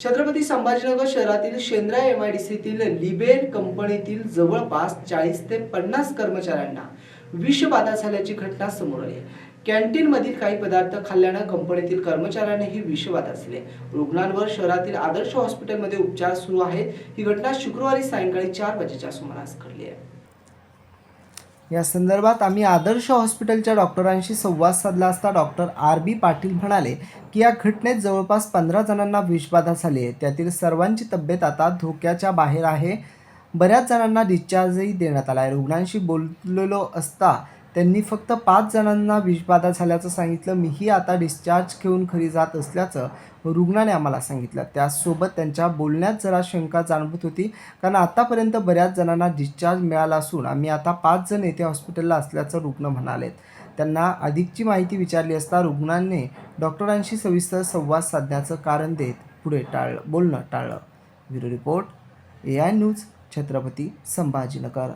छत्रपती संभाजीनगर शहरातील Shendra M I D सीतील कंपनीतील जवळपास चाळीस ते पन्नास कर्मचाऱ्यांना विषबाधा झाल्याची घटना समोर आली. कॅन्टीन मधील काही पदार्थ खाल्ल्यानं कंपनीतील कर्मचाऱ्यांनाही विषबाधा झाली. रुग्णांवर शहरातील आदर्श हॉस्पिटलमध्ये उपचार सुरू आहेत. ही घटना शुक्रवारी सायंकाळी चार वाजेच्या सुमारास घडली आहे. या संदर्भात आम्ही आदर्श हॉस्पिटलच्या डॉक्टरांशी संवाद साधला असता डॉक्टर आर बी पाटील म्हणाले की या घटनेत जवळपास पंधरा जणांना विषबाधा झाली आहे. त्यातील सर्वांची तब्येत आता धोक्याच्या बाहेर आहे. बऱ्याच जणांना डिस्चार्जही देण्यात आला आहे. रुग्णांशी बोललेलो असता त्यांनी फक्त पाच जणांना विषबाधा झाल्याचं सांगितलं. मीही आता डिस्चार्ज घेऊन घरी जात असल्याचं रुग्णाने आम्हाला सांगितलं. त्याचसोबत त्यांच्या बोलण्यात जरा शंका जाणवत होती. कारण आतापर्यंत बऱ्याच जणांना डिस्चार्ज मिळाला असून आम्ही आता पाच जण येथे हॉस्पिटलला असल्याचं रुग्ण म्हणालेत. त्यांना अधिकची माहिती विचारली असता रुग्णांनी डॉक्टरांशी सविस्तर संवाद साधण्याचं कारण देत पुढे टाळलं बोलणं टाळलं. Bureau report A I news Chhatrapati Sambhajinagar.